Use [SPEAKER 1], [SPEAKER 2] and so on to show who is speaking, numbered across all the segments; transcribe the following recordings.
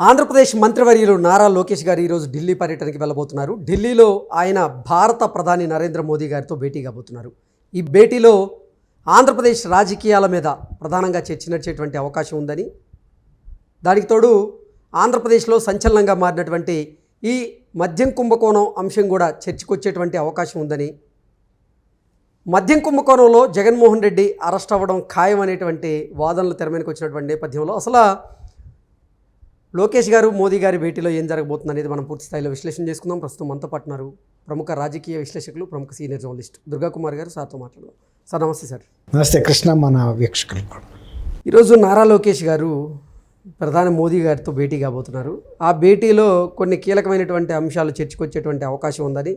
[SPEAKER 1] ఆంధ్రప్రదేశ్ మంత్రివర్యులు నారా లోకేష్ గారు ఈరోజు ఢిల్లీ పర్యటనకి వెళ్ళబోతున్నారు. ఢిల్లీలో ఆయన భారత ప్రధాని నరేంద్ర మోదీ గారితో భేటీ కాబోతున్నారు ఈ భేటీలో ఆంధ్రప్రదేశ్ రాజకీయాల మీద ప్రధానంగా చర్చ నడిచేటువంటి అవకాశం ఉందని దానికి తోడు ఆంధ్రప్రదేశ్లో సంచలనంగా మారినటువంటి ఈ మద్యం కుంభకోణం అంశం కూడా చర్చకొచ్చేటువంటి అవకాశం ఉందని మద్యం కుంభకోణంలో జగన్మోహన్ రెడ్డి అరెస్ట్ అవ్వడం ఖాయం అనేటువంటి వాదనలు తెర వచ్చినటువంటి నేపథ్యంలో అసలు లోకేష్ గారు మోదీ గారి భేటీలో ఏం జరగబోతుంది అనేది మనం పూర్తి స్థాయిలో విశ్లేషణ చేసుకుందాం. ప్రస్తుతం మనతో పాటు ఉన్నారు ప్రముఖ రాజకీయ విశ్లేషకులు ప్రముఖ సీనియర్ జర్నలిస్ట్ దుర్గా కుమార్ గారు. సార్తో మాట్లాడదాం. సార్ నమస్తే సార్.
[SPEAKER 2] నమస్తే కృష్ణ మన వీక్షకులు.
[SPEAKER 1] ఈరోజు నారా లోకేష్ గారు ప్రధాని మోదీ గారితో భేటీ కాబోతున్నారు. ఆ భేటీలో కొన్ని కీలకమైనటువంటి అంశాలు చర్చకొచ్చేటువంటి అవకాశం ఉందని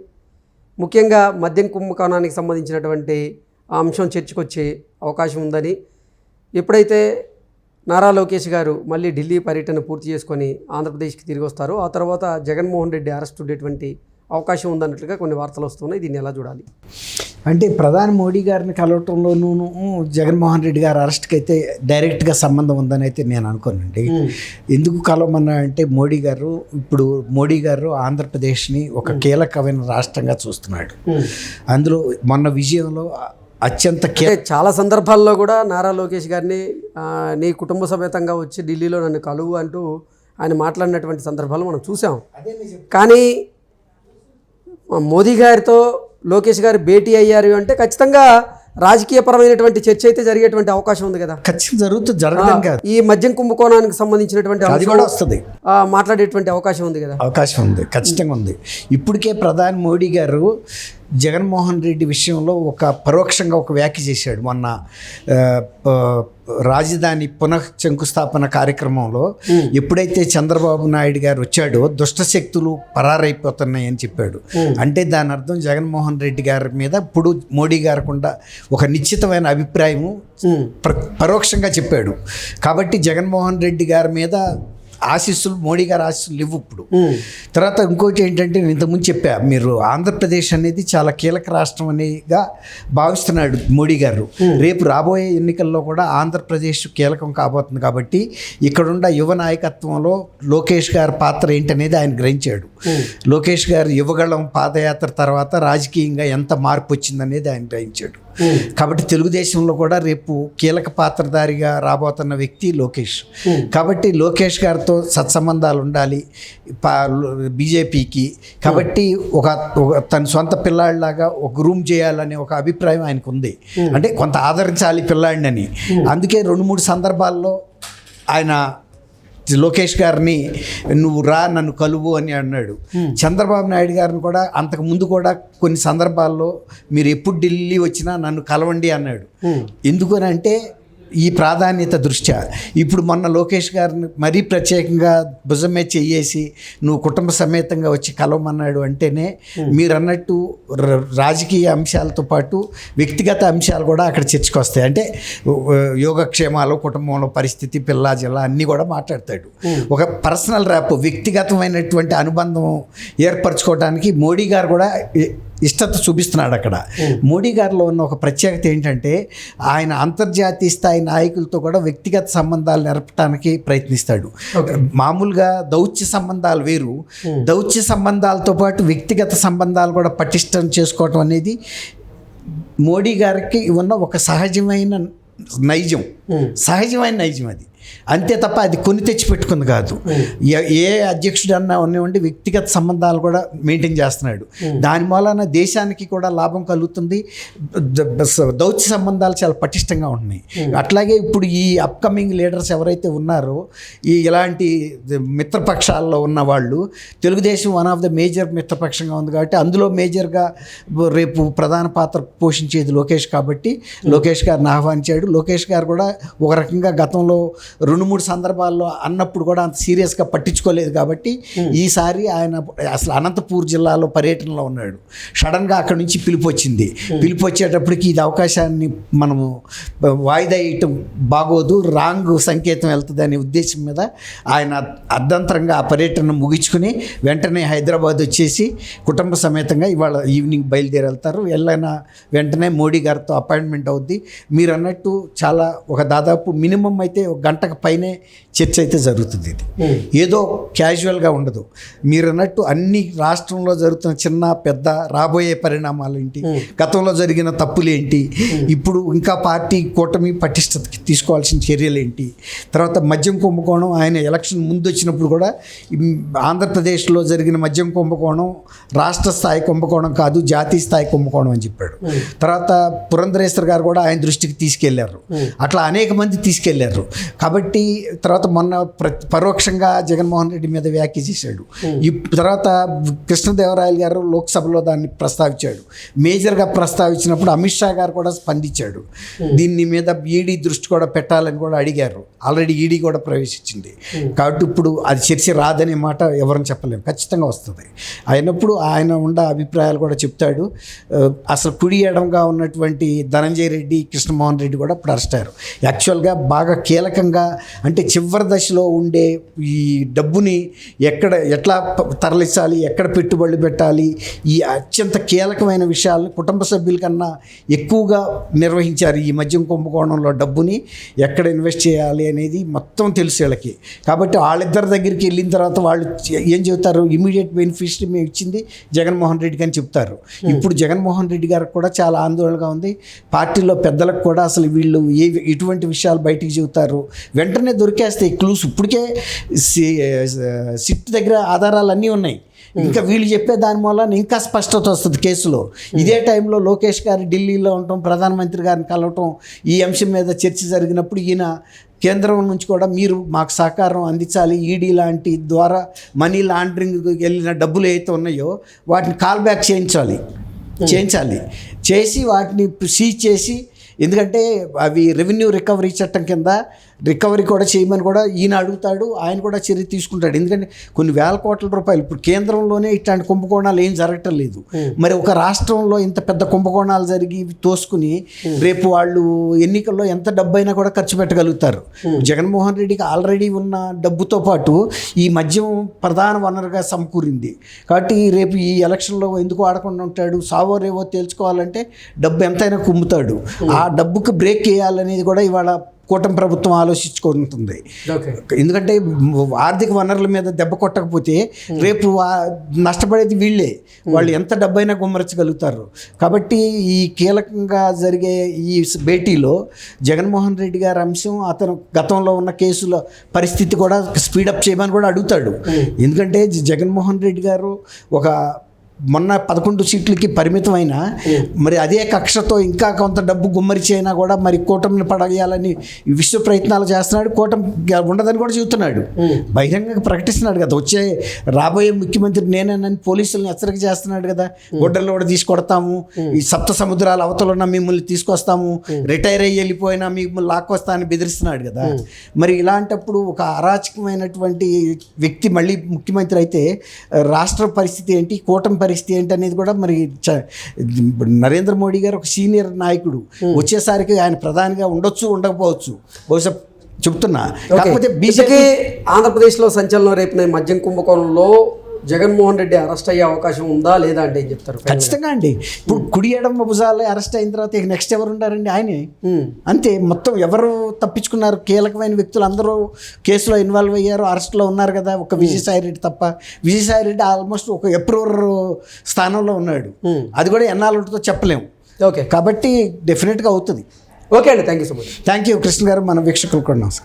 [SPEAKER 1] ముఖ్యంగా మద్యం కుంభకోణానికి సంబంధించినటువంటి ఆ అంశం చర్చకొచ్చే అవకాశం ఉందని ఎప్పుడైతే నారా లోకేష్ గారు మళ్ళీ ఢిల్లీ పర్యటన పూర్తి చేసుకొని ఆంధ్రప్రదేశ్కి తిరిగి వస్తారో. ఆ తర్వాత జగన్మోహన్ రెడ్డి అరెస్ట్ ఉండేటువంటి అవకాశం ఉందన్నట్లుగా కొన్ని వార్తలు వస్తున్నాయి. దీన్ని ఎలా చూడాలి?
[SPEAKER 2] అంటే ప్రధాని మోడీ గారిని కలవటంలోనూ జగన్మోహన్ రెడ్డి గారి అరెస్ట్కి అయితే డైరెక్ట్గా సంబంధం ఉందని అయితే నేను అనుకోనండి. ఎందుకు కలవమన్నా అంటే మోడీ గారు ఇప్పుడు మోడీ గారు ఆంధ్రప్రదేశ్ని ఒక కీలకమైన రాష్ట్రంగా చూస్తున్నాడు. అందులో మొన్న విజయంలో అత్యంత
[SPEAKER 1] చాలా సందర్భాల్లో కూడా నారా లోకేష్ గారిని నీ కుటుంబ సమేతంగా వచ్చి ఢిల్లీలో నన్ను కలువు అంటూ ఆయన మాట్లాడినటువంటి సందర్భాలు మనం చూసాం. కానీ మోదీ గారితో లోకేష్ గారు భేటీ అయ్యారు అంటే ఖచ్చితంగా రాజకీయపరమైనటువంటి చర్చ అయితే జరిగేటువంటి అవకాశం ఉంది కదా.
[SPEAKER 2] ఖచ్చితంగా జరుగుతుంది జరగడం కాదు.
[SPEAKER 1] ఈ మద్యం కుంభకోణానికి సంబంధించినటువంటి
[SPEAKER 2] అది కూడా వస్తుంది.
[SPEAKER 1] మాట్లాడేటువంటి అవకాశం ఉంది కదా.
[SPEAKER 2] అవకాశం ఉంది ఖచ్చితంగా ఉంది. ఇప్పటికే ప్రధాని మోడీ గారు జగన్మోహన్ రెడ్డి విషయంలో ఒక పరోక్షంగా ఒక వ్యాఖ్య చేశాడు మొన్న రాజధాని పునః శంకుస్థాపన కార్యక్రమంలో ఎప్పుడైతే చంద్రబాబు నాయుడు గారు వచ్చాడో దుష్ట శక్తులు పరారైపోతున్నాయి అని చెప్పాడు. అంటే దాని అర్థం జగన్మోహన్ రెడ్డి గారి మీద ఇప్పుడు మోడీ గారికి ఒక నిశ్చితమైన అభిప్రాయము పరోక్షంగా చెప్పాడు. కాబట్టి జగన్మోహన్ రెడ్డి గారి మీద ఆశీస్సులు మోడీ గారి ఆశీస్సులు ఇవ్వు ఇప్పుడు. తర్వాత ఇంకోటి ఏంటంటే నేను ఇంతకుముందు చెప్పా మీరు ఆంధ్రప్రదేశ్ అనేది చాలా కీలక రాష్ట్రం అనేగా భావిస్తున్నాడు మోడీ గారు. రేపు రాబోయే ఎన్నికల్లో కూడా ఆంధ్రప్రదేశ్ కీలకం కాబోతుంది కాబట్టి ఇక్కడున్న యువ నాయకత్వంలో లోకేష్ గారి పాత్ర ఏంటనేది ఆయన గ్రహించాడు. లోకేష్ గారు యువగళం పాదయాత్ర తర్వాత రాజకీయంగా ఎంత మార్పు వచ్చిందనేది ఆయన గ్రహించాడు. కాబట్టి తెలుగుదేశంలో కూడా రేపు కీలక పాత్రధారిగా రాబోతున్న వ్యక్తి లోకేష్. కాబట్టి లోకేష్ గారితో సత్సంబంధాలు ఉండాలి బీజేపీకి. కాబట్టి ఒక ఒక తన సొంత పిల్లాడిలాగా ఒక రూమ్ చేయాలనే ఒక అభిప్రాయం ఆయనకు ఉంది అంటే కొంత ఆదరించాలి పిల్లాడిని అందుకే రెండు మూడు సందర్భాల్లో ఆయన లోకేష్ గారిని నువ్వు రా నన్ను కలువు అని అన్నాడు. చంద్రబాబు నాయుడు గారిని కూడా అంతకు ముందు కూడా కొన్ని సందర్భాల్లో మీరు ఎప్పుడు ఢిల్లీ వచ్చినా నన్ను కలవండి అన్నాడు. ఎందుకని అంటే ఈ ప్రాధాన్యత దృష్ట్యా. ఇప్పుడు మొన్న లోకేష్ గారిని మరీ ప్రత్యేకంగా భుజమే చెయ్యేసి నువ్వు కుటుంబ సమేతంగా వచ్చి కలవమన్నాడు అంటేనే మీరు అన్నట్టు రాజకీయ అంశాలతో పాటు వ్యక్తిగత అంశాలు కూడా అక్కడ చర్చకు వస్తాయి అంటే యోగక్షేమాలు కుటుంబంలో పరిస్థితి పిల్ల జిల్లా అన్నీ కూడా మాట్లాడతాడు. ఒక పర్సనల్ ర్యాప్ వ్యక్తిగతమైనటువంటి అనుబంధం ఏర్పరచుకోవడానికి మోడీ గారు కూడా ఇష్టత చూపిస్తున్నాడు అక్కడ. మోడీ గారిలో ఉన్న ఒక ప్రత్యేకత ఏంటంటే ఆయన అంతర్జాతీయ స్థాయి నాయకులతో కూడా వ్యక్తిగత సంబంధాలు నెరపడానికి ప్రయత్నిస్తాడు. మామూలుగా దౌత్య సంబంధాలు వేరు. దౌత్య సంబంధాలతో పాటు వ్యక్తిగత సంబంధాలు కూడా పటిష్టం చేసుకోవటం అనేది మోడీ గారికి ఉన్న ఒక సహజమైన నైజం. సహజమైన నైజం అది. అంతే తప్ప అది కొని తెచ్చి పెట్టుకుంది కాదు. ఏ- ఏ అధ్యక్షుడు అన్నా ఉన్నవండి వ్యక్తిగత సంబంధాలు కూడా మెయింటైన్ చేస్తున్నాడు. దాని మూలన దేశానికి కూడా లాభం కలుగుతుంది. దౌత్య సంబంధాలు చాలా పటిష్టంగా ఉంటున్నాయి. అట్లాగే ఇప్పుడు ఈ అప్కమింగ్ లీడర్స్ ఎవరైతే ఉన్నారో ఈ ఇలాంటి మిత్రపక్షాల్లో ఉన్న వాళ్ళు Telugu Desam one of the major మిత్రపక్షంగా ఉంది కాబట్టి అందులో మేజర్గా రేపు ప్రధాన పాత్ర పోషించేది లోకేష్ కాబట్టి లోకేష్ గారిని ఆహ్వానించాడు. లోకేష్ గారు కూడా ఒక రకంగా గతంలో రెండు మూడు సందర్భాల్లో అన్నప్పుడు కూడా అంత సీరియస్గా పట్టించుకోలేదు కాబట్టి ఈసారి ఆయన అసలు అనంతపూర్ జిల్లాలో పర్యటనలో ఉన్నాడు. సడన్గా అక్కడి నుంచి పిలుపు వచ్చింది. పిలుపు వచ్చేటప్పటికి ఇది అవకాశాన్ని మనము వాయిదా వేయటం బాగోదు. రాంగ్ సంకేతం వెళ్తుంది అనే ఉద్దేశం మీద ఆయన అర్ధంతరంగా ఆ పర్యటన ముగించుకుని వెంటనే హైదరాబాద్ వచ్చేసి కుటుంబ సమేతంగా ఇవాళ ఈవినింగ్ బయలుదేరి వెళ్తారు వెళ్ళిన వెంటనే మోడీ గారితో అపాయింట్మెంట్ అవుద్ది. మీరు అన్నట్టు చాలా ఒక దాదాపు మినిమం అయితే ఒక గంట గంటకు పైనే చర్చ అయితే జరుగుతుంది ఇది.
[SPEAKER 1] Hmm.
[SPEAKER 2] ఏదో క్యాజువల్గా ఉండదు. మీరు అన్నట్టు అన్ని రాష్ట్రంలో జరుగుతున్న చిన్న పెద్ద రాబోయే పరిణామాలు ఏంటి? గతంలో జరిగిన తప్పులు ఏంటి? ఇప్పుడు ఇంకా పార్టీ కూటమి పటిష్టతకి తీసుకోవాల్సిన చర్యలు ఏంటి? తర్వాత మద్యం కుంభకోణం ఆయన ఎలక్షన్ ముందు వచ్చినప్పుడు కూడా ఆంధ్రప్రదేశ్లో జరిగిన మద్యం కుంభకోణం రాష్ట్ర స్థాయి కుంభకోణం కాదు జాతీయ స్థాయి కుంభకోణం అని చెప్పాడు. తర్వాత పురంధరేశ్వర్ గారు కూడా ఆయన దృష్టికి తీసుకెళ్ళారు. అట్లా అనేక మంది తీసుకెళ్ళారు. కాబట్టి తర్వాత మొన్న ప్ర- పరోక్షంగా జగన్మోహన్ రెడ్డి మీద వ్యాఖ్య చేశాడు. ఈ తర్వాత కృష్ణదేవరాయలు గారు లోక్సభలో దాన్ని ప్రస్తావించాడు. మేజర్గా ప్రస్తావించినప్పుడు అమిత్ షా గారు కూడా స్పందించాడు. దీన్ని మీద ఈడీ దృష్టి కూడా పెట్టాలని కూడా అడిగారు. ఆల్రెడీ ఈడీ కూడా ప్రవేశించింది. కాబట్టి ఇప్పుడు అది చర్చ రాదనే మాట ఎవరని చెప్పలేము ఖచ్చితంగా వస్తుంది. అయినప్పుడు ఆయన ఉన్న అభిప్రాయాలు కూడా చెప్తాడు. అసలు కుడి ఎడంగా ఉన్నటువంటి ధనంజయ రెడ్డి కృష్ణమోహన్ రెడ్డి కూడా ఇప్పుడు అరెస్ట్ అయ్యారు. యాక్చువల్గా బాగా కీలకంగా అంటే చివరి దశలో ఉండే ఈ డబ్బుని ఎక్కడ ఎట్లా తరలించాలి ఎక్కడ పెట్టుబడులు పెట్టాలి ఈ అత్యంత కీలకమైన విషయాలను కుటుంబ సభ్యుల కన్నా ఎక్కువగా నిర్వహించారు ఈ మద్యం కుంభకోణంలో డబ్బుని ఎక్కడ ఇన్వెస్ట్ చేయాలి అనేది మొత్తం తెలుసు వీళ్ళకి. కాబట్టి వాళ్ళిద్దరి దగ్గరికి వెళ్ళిన తర్వాత వాళ్ళు ఏం చెబుతారు? ఇమీడియట్ బెనిఫిషరీ మేము ఇచ్చింది జగన్మోహన్ రెడ్డికి అని చెప్తారు ఇప్పుడు జగన్మోహన్ రెడ్డి గారికి కూడా చాలా ఆందోళనగా ఉంది. పార్టీలో పెద్దలకు కూడా అసలు వీళ్ళు ఏ ఇటువంటి విషయాలు బయటికి చెబుతారు? వెంటనే దొరికేస్తాయి క్లూస్ ఇప్పటికే సి- సిట్ దగ్గర ఆధారాలు అన్నీ ఉన్నాయి. ఇంకా వీళ్ళు చెప్పే దాని మూలన ఇంకా స్పష్టత వస్తుంది కేసులో. ఇదే టైంలో లోకేష్ గారు ఢిల్లీలో ఉండటం ప్రధానమంత్రి గారిని కలవటం ఈ అంశం మీద చర్చ జరిగినప్పుడు ఈయన కేంద్రం నుంచి కూడా మీరు మాకు సహకారం అందించాలి. ఈడీ లాంటి ద్వారా మనీ లాండరింగ్ వెళ్ళిన డబ్బులు ఏవైతే ఉన్నాయో వాటిని కాల్ బ్యాక్ చేయించాలి. చేయించాలి. చేసి వాటిని సీజ్ చేసి ఎందుకంటే అవి రెవెన్యూ రికవరీ చట్టం కింద రికవరీ కూడా చేయమని కూడా ఈయన అడుగుతాడు ఆయన కూడా చర్య తీసుకుంటాడు. ఎందుకంటే కొన్ని వేల కోట్ల రూపాయలు ఇప్పుడు కేంద్రంలోనే ఇట్లాంటి కుంభకోణాలు ఏం జరగటం లేదు. మరి ఒక రాష్ట్రంలో ఇంత పెద్ద కుంభకోణాలు జరిగి తోసుకుని రేపు వాళ్ళు ఎన్నికల్లో ఎంత డబ్బు అయినా కూడా ఖర్చు పెట్టగలుగుతారు. జగన్మోహన్ రెడ్డికి ఆల్రెడీ ఉన్న డబ్బుతో పాటు ఈ మద్యం ప్రధాన వనరుగా సమకూరింది. కాబట్టి రేపు ఈ ఎలక్షన్లో ఎందుకు ఆడకుండా ఉంటాడు? సావో రేవో తేల్చుకోవాలంటే డబ్బు ఎంతైనా కుమ్ముతాడు. ఆ డబ్బుకు బ్రేక్ వేయాలనేది కూడా ఇవాళ కూటమి ప్రభుత్వం ఆలోచించుకుంటుంది. ఎందుకంటే ఆర్థిక వనరుల మీద దెబ్బ కొట్టకపోతే రేపు నష్టపడేది వీళ్ళే. వాళ్ళు ఎంత డబ్బైనా గుమ్మరించగలుగుతారు. కాబట్టి ఈ కీలకంగా జరిగే ఈ భేటీలో జగన్మోహన్ రెడ్డి గారి అంశం అతను గతంలో ఉన్న కేసుల పరిస్థితి కూడా స్పీడప్ చేయమని కూడా అడుగుతాడు. ఎందుకంటే జగన్మోహన్ రెడ్డి గారు ఒక మొన్న పదకొండు సీట్లకి పరిమితమైన మరి అదే కక్షతో ఇంకా కొంత డబ్బు గుమ్మరిచైనా కూడా మరి కూటమిని పడేయాలని విశ్వ ప్రయత్నాలు చేస్తున్నాడు. కూటమి ఉండదని కూడా చెబుతున్నాడు. బహిరంగంగా ప్రకటిస్తున్నాడు కదా. వచ్చే రాబోయే ముఖ్యమంత్రి నేనేనని పోలీసులను హెచ్చరిక చేస్తున్నాడు కదా. గుడ్డల్లో కూడా తీసుకొడతాము. ఈ సప్త సముద్రాల అవతల ఉన్న మిమ్మల్ని తీసుకొస్తాము. రిటైర్ అయ్యి వెళ్ళిపోయినా మిమ్మల్ని లాక్కొస్తా అని బెదిరిస్తున్నాడు కదా. మరి ఇలాంటప్పుడు ఒక అరాచకమైనటువంటి వ్యక్తి మళ్ళీ ముఖ్యమంత్రి అయితే రాష్ట్ర పరిస్థితి ఏంటి? కూటమి పరిస్థితి ఏంటి అనేది కూడా మరి నరేంద్ర మోడీ గారు ఒక సీనియర్ నాయకుడు. వచ్చేసరికి ఆయన ప్రధానిగా ఉండొచ్చు ఉండకపోవచ్చు. బహుశా చెప్తున్నా. కాకపోతే బీజేపీ
[SPEAKER 1] ఆంధ్రప్రదేశ్లో సంచలనం రేపిన మద్యం కుంభకోణంలో జగన్మోహన్ రెడ్డి అరెస్ట్ అయ్యే అవకాశం ఉందా లేదా అంటే ఏం చెప్తారు
[SPEAKER 2] ఖచ్చితంగా అండి. ఇప్పుడు కుడి ఎడమ భుజాలు అరెస్ట్ అయిన తర్వాత ఇక నెక్స్ట్ ఎవరు ఉండారండి? ఆయనే.
[SPEAKER 1] ఉమ్.
[SPEAKER 2] అంతే మొత్తం ఎవరు తప్పించుకున్నారు? కీలకమైన వ్యక్తులు అందరూ కేసులో ఇన్వాల్వ్ అయ్యారు అరెస్ట్లో ఉన్నారు కదా ఒక విజయసాయి రెడ్డి తప్ప. విజయసాయి రెడ్డి ఆల్మోస్ట్ ఒక అప్రూవర్ స్థానంలో ఉన్నాడు. అది కూడా ఎన్నాళ్ళు ఉంటుందో చెప్పలేము.
[SPEAKER 1] ఓకే
[SPEAKER 2] కాబట్టి డెఫినెట్గా అవుతుంది.
[SPEAKER 1] ఓకే అండి thank you so much
[SPEAKER 2] thank you Krishna garu మన వీక్షకులు కూడా నమస్కారం.